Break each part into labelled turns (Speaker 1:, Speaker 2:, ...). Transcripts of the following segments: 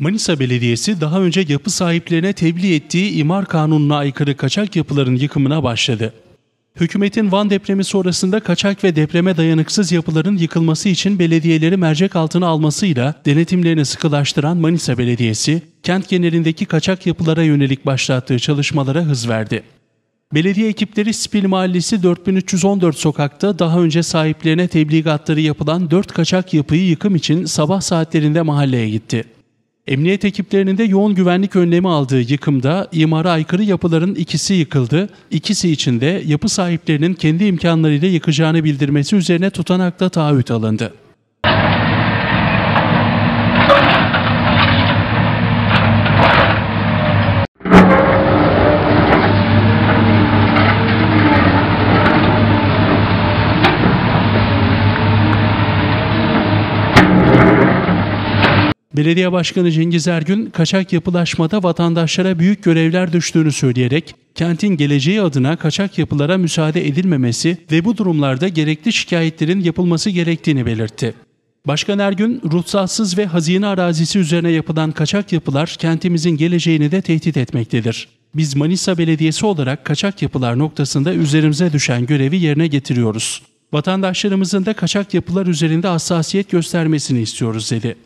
Speaker 1: Manisa Belediyesi daha önce yapı sahiplerine tebliğ ettiği imar kanununa aykırı kaçak yapıların yıkımına başladı. Hükümetin Van depremi sonrasında kaçak ve depreme dayanıksız yapıların yıkılması için belediyeleri mercek altına almasıyla denetimlerini sıkılaştıran Manisa Belediyesi, kent genelindeki kaçak yapılara yönelik başlattığı çalışmalara hız verdi. Belediye ekipleri Spil Mahallesi 4314 sokakta daha önce sahiplerine tebligatları yapılan 4 kaçak yapıyı yıkım için sabah saatlerinde mahalleye gitti. Emniyet ekiplerinin de yoğun güvenlik önlemi aldığı yıkımda imara aykırı yapıların ikisi yıkıldı. İkisi için de yapı sahiplerinin kendi imkanlarıyla yıkacağını bildirmesi üzerine tutanakta taahhüt alındı. Belediye Başkanı Cengiz Ergün, kaçak yapılaşmada vatandaşlara büyük görevler düştüğünü söyleyerek, kentin geleceği adına kaçak yapılara müsaade edilmemesi ve bu durumlarda gerekli şikayetlerin yapılması gerektiğini belirtti. Başkan Ergün, ruhsatsız ve hazine arazisi üzerine yapılan kaçak yapılar kentimizin geleceğini de tehdit etmektedir. Biz Manisa Belediyesi olarak kaçak yapılar noktasında üzerimize düşen görevi yerine getiriyoruz. Vatandaşlarımızın da kaçak yapılar üzerinde hassasiyet göstermesini istiyoruz dedi.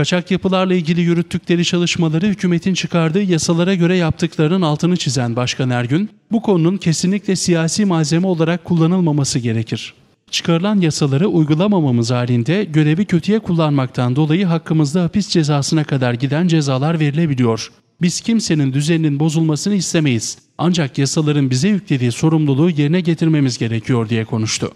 Speaker 1: Kaçak yapılarla ilgili yürüttükleri çalışmaları hükümetin çıkardığı yasalara göre yaptıklarının altını çizen Başkan Ergün, bu konunun kesinlikle siyasi malzeme olarak kullanılmaması gerekir. Çıkarılan yasaları uygulamamamız halinde görevi kötüye kullanmaktan dolayı hakkımızda hapis cezasına kadar giden cezalar verilebiliyor. Biz kimsenin düzeninin bozulmasını istemeyiz. Ancak yasaların bize yüklediği sorumluluğu yerine getirmemiz gerekiyor diye konuştu.